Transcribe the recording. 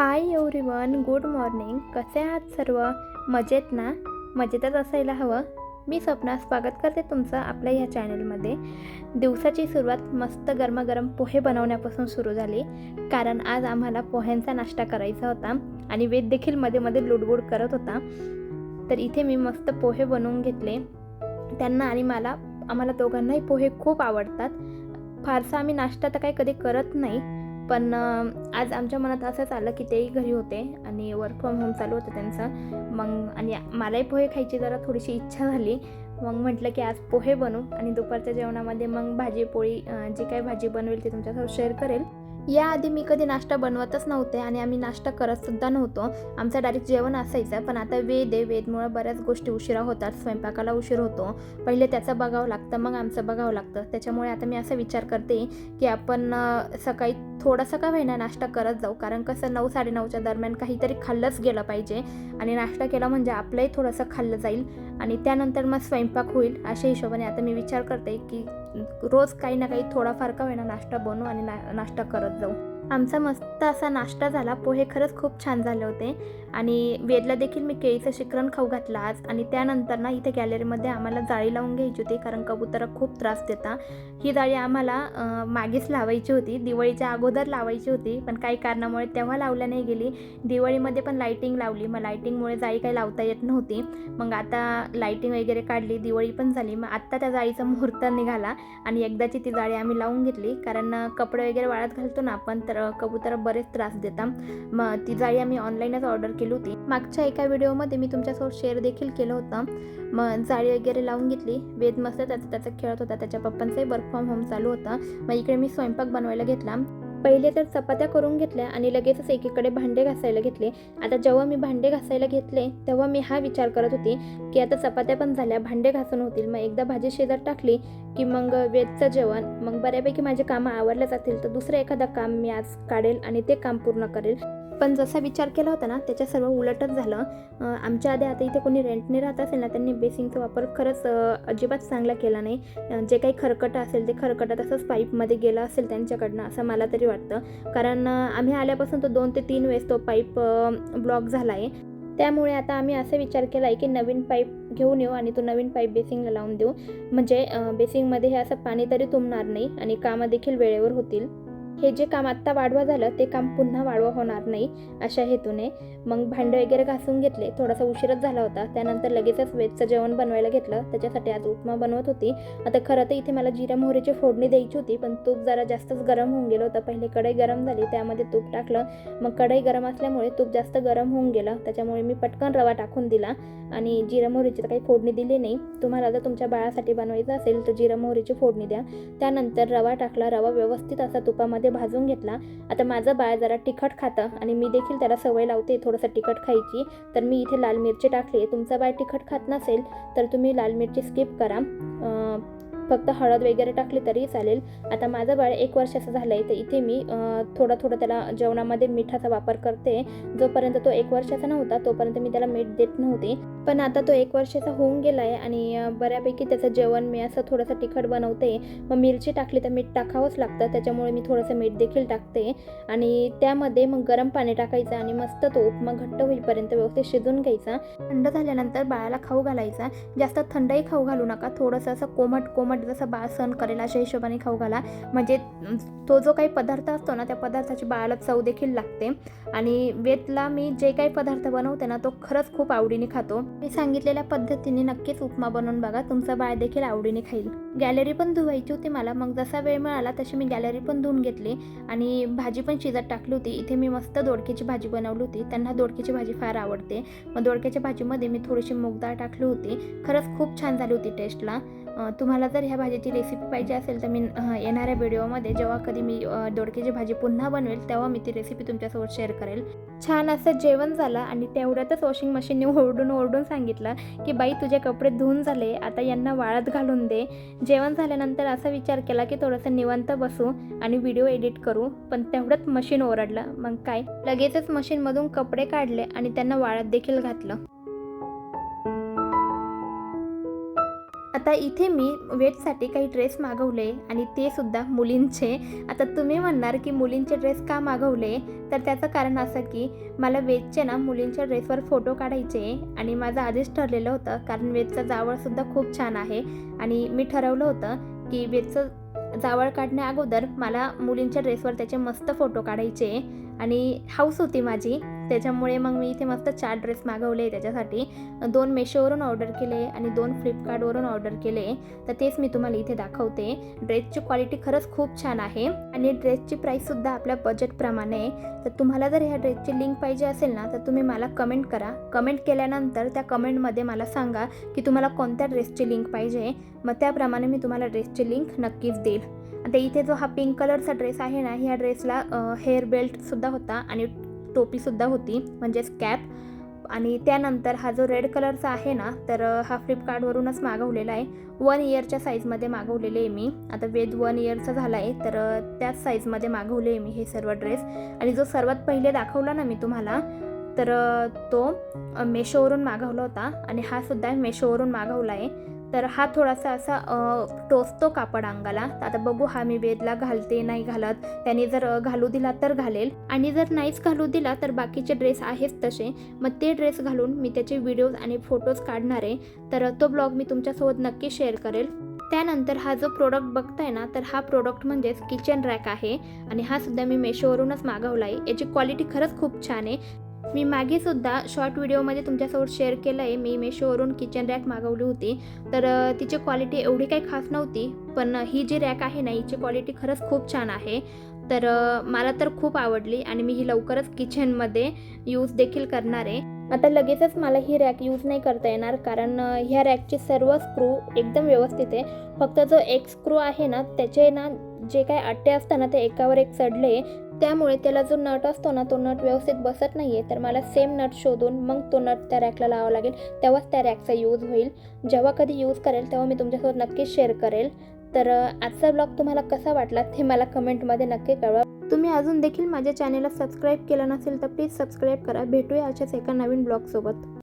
Hi everyone good morning कसे आहात सर्व? मजेत ना? मजेतच असायला हवं. मी स्वप्ना स्वागत करते तुमचं आपल्या ह्या चॅनलमध्ये दिवसाची सुरुवात मस्त गरमागरम पोहे बनवण्यापासून सुरू झाली. कारण आज आम्हाला पोह्यांचा नाश्ता करायचा होता आणि वेद देखील मध्ये मध्ये लुडबुड करत होता. तर इथे मी मस्त पोहे बनवून घेतले. त्यांना आणि मला आम्हाला दोघांनाही पोहे खूप आवडतात. फारसा आम्ही नाश्ता तर काही कधी करत नाही. पण आज आमच्या मनात असंच आलं की तेही घरी होते आणि वर्क फ्रॉम होम चालू होतं त्यांचं. मग आणि मलाही पोहे खायची जरा थोडीशी इच्छा झाली. मग म्हटलं की आज पोहे बनवू आणि दुपारच्या जेवणामध्ये मग भाजी पोळी जी काही भाजी बनवेल ती तुमच्यासोबत शेअर करेल. याआधी मी कधी नाश्ता बनवतच नव्हते आणि आम्ही नाश्ता करत सुद्धा नव्हतो. आमचं डायरेक्ट जेवण असायचं पण आता वेद आहे वेदमुळं बऱ्याच गोष्टी उशिरा होतात स्वयंपाकाला उशीर होतो. पहिले त्याचं बघावं लागतं मग आमचं बघावं लागतं. त्याच्यामुळे आता मी असा विचार करते की आपण सकाळी थोडासा का होईना नाश्ता करत जाऊ? कारण कसं नऊ साडेनऊच्या दरम्यान काहीतरी खाल्लंच गेलं पाहिजे. आणि नाश्ता केला म्हणजे आपलंही थोडंसं खाल्लं जाईल. आणि त्यानंतर मग स्वयंपाक होईल अशा हिशोबाने आता मी विचार करते की रोज काही ना काही थोडाफार का होईना नाश्ता बनवू आणि ना नाश्ता करत जाऊ. आमचा मस्त असा नाश्ता झाला. पोहे खरंच खूप छान झाले होते. आणि वेदला देखील मी केळीचं शिकरण खाऊ घातलं आज. आणि त्यानंतर ना इथे गॅलरीमध्ये आम्हाला जाळी लावून घ्यायची होती कारण कबुतरं खूप त्रास देता ही जाळी आम्हाला मागेच लावायची होती. दिवाळीच्या अगोदर लावायची होती पण काही कारणामुळे तेव्हा लावल्या नाही गेली. दिवाळीमध्ये पण लाईटिंग लावली. मग लाईटिंगमुळे जाळी काही लावता येत नव्हती. मग आता लाईटिंग वगैरे काढली. दिवाळी पण झाली. मग आत्ता त्या जाळीचा मुहूर्त निघाला. आणि एकदाची ती जाळी आम्ही लावून घेतली. कारण कपडे वगैरे वाळत घालतो ना आपण तर अं, कबुतर बरेच त्रास देतात मग ती जाळी आम्ही ऑनलाईनच ऑर्डर केली होती. मागच्या एका व्हिडिओमध्ये मी तुमच्यासोबत शेअर देखील केलं होतं. मग जाळी वगैरे लावून घेतली. वेद मस्त त्याचं त्याचं खेळत होता. त्याच्या पप्पांचाही वर्क फ्रॉम होम चालू होता. मग इकडे मी स्वयंपाक बनवायला घेतला. पहिले तर चपात्या करून घेतल्या आणि लगेचच एकीकडे भांडे घासायला घेतले. आता जेव्हा मी भांडे घासायला घेतले तेव्हा मी हा विचार करत होती की आता चपात्या पण झाल्या भांडे घासून होतील. मग एकदा भाजी शेजार टाकली की मग वेजचं जेवण. मग बऱ्यापैकी माझे कामं आवडल्या जातील. तर दुसरं एखादं काम मी आज काढेल आणि ते काम पूर्ण करेल. पण जसा विचार केला होता ना त्याच्या सर्व उलटच झालं. आमच्या आधी आता इथे कोणी रेंटने राहत असेल ना त्यांनी बेसिंगचा वापर खरंच अजिबात चांगला केला नाही. जे काही खरकटं असेल ते खरकटं तसंच पाईपमध्ये गेलं असेल त्यांच्याकडनं असं मला तरी वाटतं. कारण आम्ही आल्यापासून तो दोन ते तीन वेळेस तो पाईप ब्लॉक झाला आहे त्यामुळे आता आम्ही असा विचार केला आहे की नवीन पाईप घेऊन येऊ आणि तो नवीन पाईप बेसिंगला लावून देऊ. म्हणजे बेसिंगमध्ये हे असं पाणी तरी तुंबणार नाही आणि कामं देखील वेळेवर होतील. हे जे काम आत्ता वाढवा झालं ते काम पुन्हा वाढवा होणार नाही अशा हेतूने. मग भांडे वगैरे घासून घेतले थोडासा उशीरच झाला होता. त्यानंतर लगेचच वेजचं जेवण बनवायला घेतलं. त्याच्यासाठी आज उपमा बनवत होती. आता खरं तर इथे मला जिरा मोहरीची फोडणी द्यायची होती पण तूप जरा जास्तच गरम होऊन गेलं होतं. पहिले कढई गरम झाली त्यामध्ये तूप टाकलं. मग कढई गरम असल्यामुळे तूप जास्त गरम होऊन गेलं. त्याच्यामुळे मी पटकन रवा टाकून दिला आणि जिरा मोहरीची तर काही फोडणी दिली नाही. तुम्हाला जर तुमच्या बाळासाठी बनवायचं असेल तर जिरा मोहरीची फोडणी द्या. त्यानंतर रवा टाकला. रवा व्यवस्थित असा तुपामध्ये भाजून घेतला. आता माझं बाळ जरा तिखट खातं आणि मी देखील त्याला सवय लावते थोडंसं तिखट खायची. तर मी इथे लाल मिरची टाकली तुमचा बाळ तिखट खात नसेल तर तुम्ही लाल मिरची स्किप करा. फक्त हळद वगैरे टाकली तरी चालेल. आता माझं बाळ एक वर्षाचं झालं आहे तर इथे मी थोडा थोडं थोडं त्याला जेवणामध्ये मिठाचा वापर करते. जोपर्यंत तो एक वर्षाचा नव्हता तोपर्यंत मी त्याला मीठ देत नव्हते. पण आता तो एक वर्षाचा होऊन गेला आहे आणि बऱ्यापैकी त्याचं जेवण मी असं थोडंसं तिखट बनवते. मग मिरची टाकली तर मीठ टाकावंच लागतं त्याच्यामुळे मी थोडंसं मीठ देखील टाकते. आणि त्यामध्ये मग गरम पाणी टाकायचं आणि मस्त तो उपमा घट्ट होईपर्यंत व्यवस्थित शिजून घ्यायचा. थंड झाल्यानंतर बाळाला खाऊ घालायचा. जास्त थंडही खाऊ घालू नका थोडंसं असं कोमट कोमट जसं बाळ सहन करेल अशा हिशोबाने खाऊ घाला. म्हणजे तो जो काही पदार्थ असतो ना त्या पदार्थाची बाळाला चव देखील लागते. आणि वेतला मी जे काही पदार्थ बनवते ना तो खरंच खूप आवडीने खातो. मी सांगितलेल्या पद्धतीने नक्कीच उपमा बनवून बघा. तुमचा बाळ देखील आवडीने खाईल. गॅलरी पण धुवायची होती मला. मग जसा वेळ मिळाला तशी मी गॅलरी पण धुवून घेतली. आणि भाजी पण शिजत टाकली होती. इथे मी मस्त दोडक्याची भाजी बनवली होती. त्यांना दोडक्याची भाजी फार आवडते. मग दोडक्याच्या भाजीमध्ये मी थोडीशी मूगडाळ टाकली होती. खरंच खूप छान झाली होती टेस्टला तुम्हाला जर ह्या भाजीची रेसिपी पाहिजे असेल तर मी येणाऱ्या व्हिडिओमध्ये जेव्हा कधी मी दोडकेची दोडक्याची भाजी पुन्हा बनवेल तेव्हा मी ती रेसिपी तुमच्यासोबत शेअर करेल. छान असं जेवण झालं आणि तेवढ्यातच वॉशिंग मशीनने ओरडून ओरडून सांगितलं की बाई तुझे कपडे धुवून झाले आता यांना वाळत घालून दे. जेवण झाल्यानंतर असा विचार केला की थोडंसं निवांत बसू आणि व्हिडिओ एडिट करू. पण तेवढंच मशीन ओरडलं. मग काय? लगेचच मशीनमधून कपडे काढले आणि त्यांना वाळत देखील घातलं. आता इथे मी वेटसाठी काही ड्रेस मागवले आणि ते सुद्धा मुलींचे. आता तुम्ही म्हणणार की मुलींचे ड्रेस का मागवले? तर त्याचं कारण असं की मला वेजचे ना मुलींच्या ड्रेसवर फोटो काढायचे आणि माझं आधीच ठरलेलं होतं कारण वेदचं जावळसुद्धा खूप छान आहे. आणि मी ठरवलं होतं की वेजचं जावळ काढण्या अगोदर मला मुलींच्या ड्रेसवर त्याचे मस्त फोटो काढायचे. आणि हाऊस होती माझी. त्याच्यामुळे मग मी इथे मस्त चार ड्रेस मागवले त्याच्यासाठी. दोन मेशोवरून ऑर्डर केले आणि दोन फ्लिपकार्टवरून ऑर्डर केले. तर तेच मी तुम्हाला इथे दाखवते. ड्रेसची क्वालिटी खरंच खूप छान आहे आणि ड्रेसची प्राईससुद्धा आपल्या बजेटप्रमाणे आहे. तर तुम्हाला जर ह्या ड्रेसची लिंक पाहिजे असेल ना तर तुम्ही मला कमेंट करा. कमेंट केल्यानंतर त्या कमेंटमध्ये मला सांगा की तुम्हाला कोणत्या ड्रेसची लिंक पाहिजे. मग त्याप्रमाणे मी तुम्हाला ड्रेसची लिंक नक्कीच देईल. आता इथे जो हा पिंक कलरचा ड्रेस आहे ना ह्या ड्रेसला हेअर बेल्टसुद्धा होता आणि टोपीसुद्धा होती म्हणजेच कॅप आणि त्यानंतर हा जो रेड कलरचा आहे ना तर हा फ्लिपकार्टवरूनच मागवलेला आहे. वन इयरच्या साईजमध्ये मागवलेले आहे मी. आता वेद वन इयरचा झाला आहे तर त्याच साईजमध्ये मागवले आहे मी हे सर्व ड्रेस आणि जो सर्वात पहिले दाखवला ना मी तुम्हाला तर तो मेशोवरून मागवला होता. आणि हा सुद्धा मेशोवरून मागवला आहे. तर हा थोडासा असा टोचतो कापड अंगाला. तर आता बघू हा मी वेदला घालते नाही घालत. त्याने जर घालू दिला तर घालेल. आणि जर नाहीच घालू दिला तर बाकीचे ड्रेस आहेच तसे. मग ते ड्रेस घालून मी त्याचे व्हिडिओज आणि फोटोज काढणार आहे. तर तो ब्लॉग मी तुमच्यासोबत नक्की शेअर करेल. त्यानंतर हा जो प्रोडक्ट बघताय ना तर हा प्रोडक्ट म्हणजेच किचन रॅक आहे. आणि हा सुद्धा मी मेशोवरूनच मागवला आहे याची क्वालिटी खरंच खूप छान आहे. मी मागेसुद्धा शॉर्ट व्हिडिओमध्ये तुमच्यासोबत शेअर केलं आहे मी मेशोवरून किचन रॅक मागवली होती. तर तिची क्वालिटी एवढी काही खास नव्हती पण ही जी रॅक आहे ना हिची क्वालिटी खरंच खूप छान आहे. तर मला तर खूप आवडली आणि मी ही लवकरच किचनमध्ये यूज देखील करणार आहे. आता लगेचच मला ही रॅक यूज नाही करता येणार कारण ह्या रॅकचे सर्व स्क्रू एकदम व्यवस्थित आहे. फक्त जो एक स्क्रू आहे ना त्याचे ना जे काही अट्टे असतात ना ते एकावर एक चढले त्यामुळे त्याला जो नट असतो ना तो नट व्यवस्थित बसत नाही आहे तर मला सेम नट शोधून मग तो नट त्या रॅकला लावावा लागेल. तेव्हाच त्या रॅकचा यूज होईल. जेव्हा कधी यूज करेल तेव्हा मी तुमच्यासोबत नक्कीच शेअर करेल. तर आजचा ब्लॉग तुम्हाला कसा वाटला ते मला कमेंटमध्ये नक्की कळवा. तुम्ही अजून देखील माझ्या चॅनेलला सबस्क्राईब केलं नसेल तर प्लीज सबस्क्राईब करा. भेटूया अशाच एका नवीन ब्लॉगसोबत